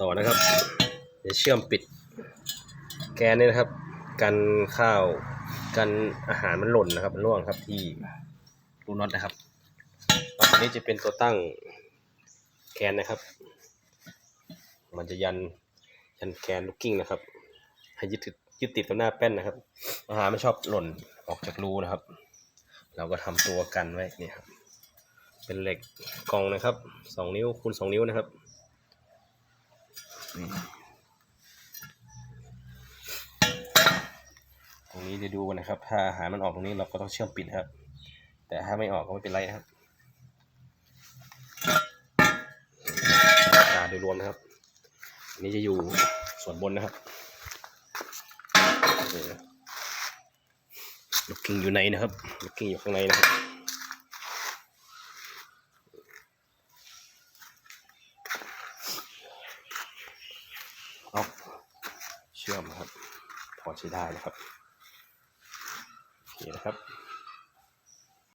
ต่อนะครับ เดี๋ยวเชื่อมปิดแกนนี่นะครับ กันข้าวกันอาหารมันหล่นนะครับ มันร่วงครับที่รูน็อตนะครับต่อไปนี้จะเป็นตัวตั้งแกนนะครับ มันจะยันยันแกนลูกกิ้งนะครับ ให้ยึดติดยึดติดกับหน้าแป้นนะครับ อาหารไม่ชอบหล่นออกจากรูนะครับ เราก็ทำตัวกันไว้เนี่ยครับ เป็นเหล็กกองนะครับสองนิ้วคูณสองนิ้วนะครับ ตรงนี้จะดูนะครับ ถ้าอาหารมันออกตรงนี้เราก็ต้องเชื่อมปิดครับ แต่ถ้าไม่ออกก็ไม่เป็นไรนะครับตาโดยรวมนะครับอันนี้จะอยู่ส่วนบนนะครับลูกกิ้งอยู่ในนะครับลูกกิ้งอยู่ข้างในนะครับ เชื่อมนะครับ พอใช้ได้นะครับโอเคนะครับ